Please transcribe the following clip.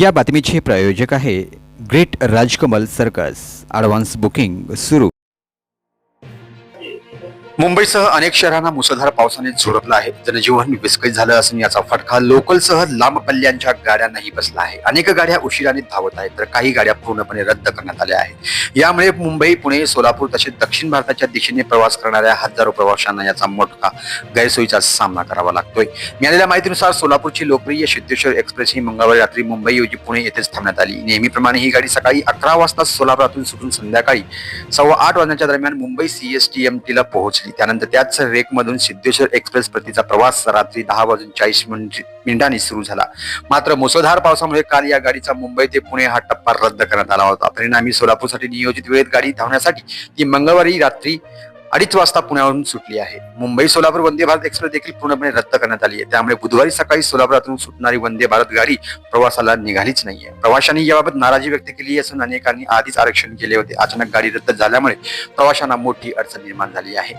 या बातमीचे प्रायोजक आहे great Rajkamal circus. Advance booking सुरू. मुंबईसह अनेक शहरांना मुसळधार पावसाने झोडपलं आहे. जनजीवन विस्कळीत झालं असून याचा फटका लोकलसह लांब पल्ल्यांच्या गाड्यांनाही बसला आहे. अनेक गाड्या उशिराने धावत आहेत तर काही गाड्या पूर्णपणे रद्द करण्यात आल्या आहेत. यामुळे मुंबई पुणे सोलापूर तसेच दक्षिण भारताच्या दिशेने प्रवास करणाऱ्या हजारो प्रवाशांना याचा मोठा गैरसोयीचा सामना करावा लागतोय. मिळालेल्या माहितीनुसार सोलापूरची लोकप्रिय सिद्धेश्वर एक्सप्रेस ही मंगळवारी रात्री मुंबई पुणे येथेच थांबण्यात आली. नेहमीप्रमाणे ही गाडी सकाळी अकरा वाजता सोलापुरातून सुटून संध्याकाळी सव्वा आठ वाजण्याच्या दरम्यान मुंबई सीएसटीएमटी ला पोहोचली. त्यानंतर त्याच रेकमधून सिद्धेश्वर एक्सप्रेस प्रतीचा प्रवास रात्री दहा वाजून चाळीस मिनिट- मिनिटांनी सुरू झाला. मात्र मुसळधार पावसामुळे काल या गाडीचा मुंबई ते पुणे हा टप्पा रद्द करण्यात आला होता. परिणामी सोलापूरसाठी नियोजित वेळेत गाडी धावण्यासाठी ती मंगळवारी रात्री अडीच वाजता पुण्यावरून सुटली आहे. मुंबई सोलापूर वंदे भारत एक्सप्रेस देखील पूर्णपणे रद्द करण्यात आली आहे. त्यामुळे बुधवारी सकाळी सोलापुरातून सुटणारी वंदे भारत गाडी प्रवासाला निघालीच नाहीये. प्रवाशांनी याबाबत नाराजी व्यक्त केली असून अनेकांनी आधीच आरक्षण केले होते. अचानक गाडी रद्द झाल्यामुळे प्रवाशांना मोठी अडचण निर्माण झाली आहे.